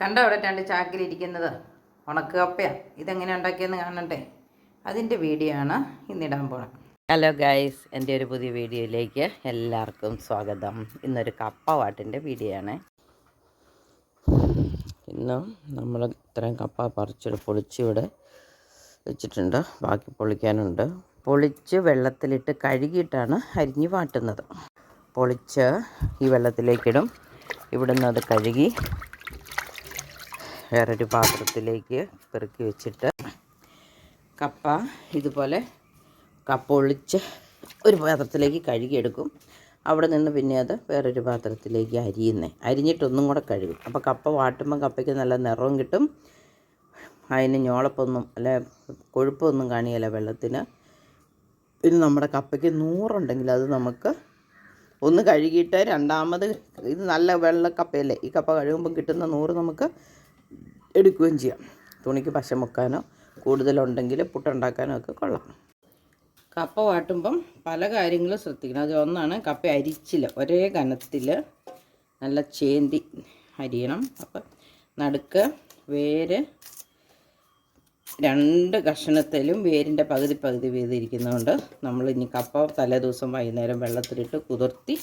കണ്ടോ അവിടെ രണ്ട് ചാക്കിലിരിക്കുന്നത് ഉണക്ക് കപ്പയാണ് ഇതെങ്ങനെ ഉണ്ടാക്കിയെന്ന് കാണണ്ടേ? അതിന്റെ വീഡിയോ ആണ് ഇന്നിടാൻ പോണം. ഹലോ ഗൈസ് എന്റെ ഒരു പുതിയ വീഡിയോയിലേക്ക് എല്ലാവർക്കും സ്വാഗതം. ഇന്നൊരു കപ്പ വാട്ടിന്റെ വീഡിയോ ആണ്. ഇന്ന് നമ്മൾ ഇത്രയും കപ്പ പറിച്ചിട്ട് പൊളിച്ചിവിടെ വെച്ചിട്ടുണ്ട്. ബാക്കി പൊളിക്കാനുണ്ട്. പൊളിച്ച് വെള്ളത്തിലിട്ട് കഴുകിയിട്ടാണ് അരിഞ്ഞ് വാട്ടുന്നത്. പൊളിച്ച് ഈ വെള്ളത്തിലേക്കിടും ഇവിടുന്ന് അത് കഴുകി വേറൊരു പാത്രത്തിലേക്ക് പെറുക്കി വെച്ചിട്ട് കപ്പ ഇതുപോലെ കപ്പ ഒളിച്ച് ഒരു പാത്രത്തിലേക്ക് കഴുകിയെടുക്കും. അവിടെ നിന്ന് പിന്നെ അത് വേറൊരു പാത്രത്തിലേക്ക് അരിയുന്നേ. അരിഞ്ഞിട്ടൊന്നും കൂടെ കഴുകും. അപ്പോൾ കപ്പ വാട്ടുമ്പോൾ കപ്പയ്ക്ക് നല്ല നിറവും കിട്ടും. അതിന് ഞോളപ്പൊന്നും അല്ലെ കൊഴുപ്പൊന്നും കാണിയല്ല വെള്ളത്തിന്. പിന്നെ നമ്മുടെ കപ്പയ്ക്ക് നൂറുണ്ടെങ്കിൽ അത് നമുക്ക് ഒന്ന് കഴുകിയിട്ട് രണ്ടാമത് ഇത് നല്ല വെള്ള കപ്പയല്ലേ? ഈ കപ്പ കഴുകുമ്പോൾ കിട്ടുന്ന നൂറ് നമുക്ക് എടുക്കുകയും ചെയ്യാം. തുണിക്ക് പശ മുക്കാനോ കൂടുതലുണ്ടെങ്കിൽ പുട്ടുണ്ടാക്കാനോ ഒക്കെ കൊള്ളാം. കപ്പ വാട്ടുമ്പം പല കാര്യങ്ങളും ശ്രദ്ധിക്കണം. അത് ഒന്നാണ് കപ്പ അരിച്ചില്ല ഒരേ കനത്തിൽ നല്ല ചേന്തി അരിയണം. അപ്പം നടുക്ക് വേര് രണ്ട് കഷണത്തിലും വേരിന്റെ പകുതി പകുതി വീതിരിക്കുന്നതുകൊണ്ട് നമ്മൾ ഇനി കപ്പ തലേ ദിവസം വൈകുന്നേരം വെള്ളത്തിലിട്ട് കുതിർത്തി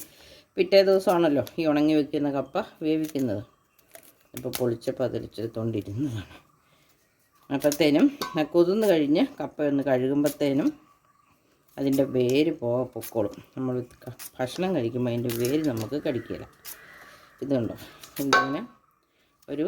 പിറ്റേ ദിവസമാണല്ലോ ഈ ഉണങ്ങി വെക്കുന്ന കപ്പ വേവിക്കുന്നത്. ഇപ്പോൾ പൊളിച്ച് പതിരിച്ചെടുത്തോണ്ടിരുന്നതാണ് അപ്പോഴത്തേനും കൊതുന്ന് കഴിഞ്ഞ് കപ്പ ഒന്ന് കഴുകുമ്പോഴത്തേനും അതിന്റെ വേര് പോ പൊക്കോളും. നമ്മൾ ഭക്ഷണം കഴിക്കുമ്പോൾ അതിന്റെ വേര് നമുക്ക് കടിക്കില്ല ഇതുണ്ടോ ഇതിങ്ങനെ ഒരു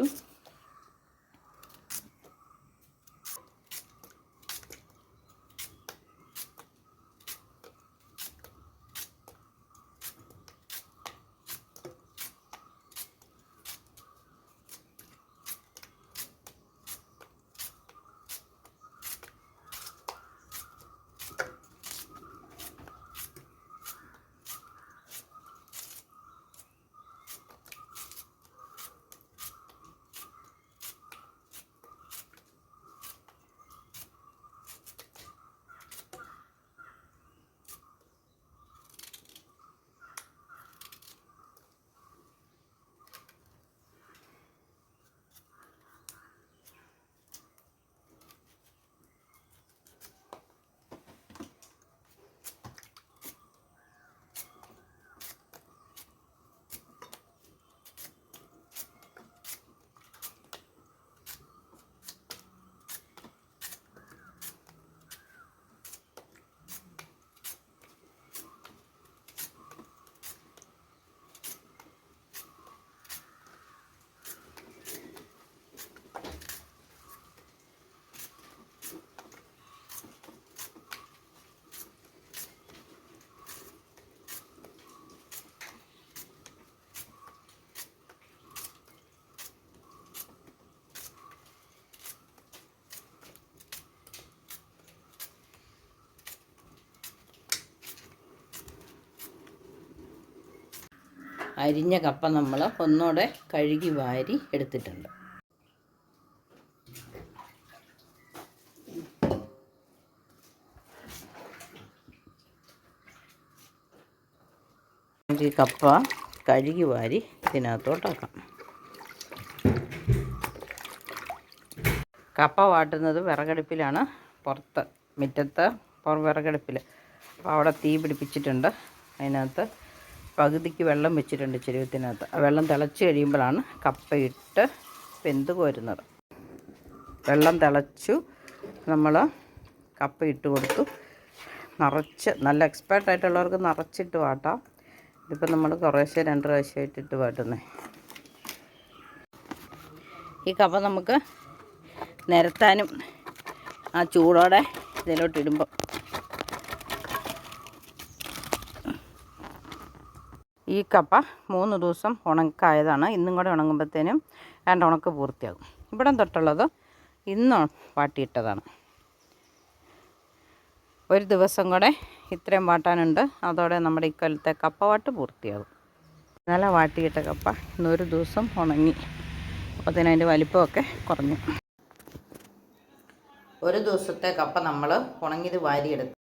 അരിഞ്ഞ കപ്പ നമ്മൾ ഒന്നുകൂടെ കഴുകി വാരി എടുത്തിട്ടുണ്ട്. ഈ കപ്പ കഴുകി വാരി ഇതിനകത്തോട്ടാക്കാം കപ്പ വാട്ടുന്നത് വിറകടുപ്പിലാണ്. പുറത്ത് മുറ്റത്ത് വിറകടുപ്പിൽ അപ്പോൾ അവിടെ തീ പിടിപ്പിച്ചിട്ടുണ്ട്. അതിനകത്ത് പകുതിക്ക് വെള്ളം വെച്ചിട്ടുണ്ട് ചെരുവത്തിനകത്ത്. ആ വെള്ളം തിളച്ച് കഴിയുമ്പോഴാണ് കപ്പയിട്ട് വെന്ത് കോരുന്നത്. വെള്ളം തിളച്ചു നമ്മൾ കപ്പ ഇട്ട് കൊടുത്തു. നിറച്ച് നല്ല എക്സ്പേർട്ട് ആയിട്ടുള്ളവർക്ക് നിറച്ചിട്ട് വാട്ടാം. ഇതിപ്പോൾ നമ്മൾ കുറേശ്ശെ രണ്ട് പ്രാവശ്യമായിട്ട് ഇട്ട് വാട്ടുന്നേ. ഈ കപ്പ നമുക്ക് നിരത്താനും ആ ചൂടോടെ ഇതിലോട്ട് ഈ കപ്പ മൂന്ന് ദിവസം ഉണക്കായതാണ്. ഇന്നും കൂടെ ഉണങ്ങുമ്പോഴത്തേനും രണ്ട് ഉണക്ക് പൂർത്തിയാകും. ഇവിടം തൊട്ടുള്ളത് ഇന്ന് വാട്ടിയിട്ടതാണ്. ഒരു ദിവസം കൂടെ ഇത്രയും വാട്ടാനുണ്ട്. അതോടെ നമ്മുടെ ഇക്കൊല്ലത്തെ കപ്പ വാട്ട് പൂർത്തിയാകും. നല്ല വാട്ടിയിട്ട കപ്പ ഇന്നൊരു ദിവസം ഉണങ്ങി. അപ്പോൾ അതിന് അതിന്റെ വലിപ്പമൊക്കെ കുറഞ്ഞു. ഒരു ദിവസത്തെ കപ്പ നമ്മൾ ഉണങ്ങിയത് വാരിയെടുത്തു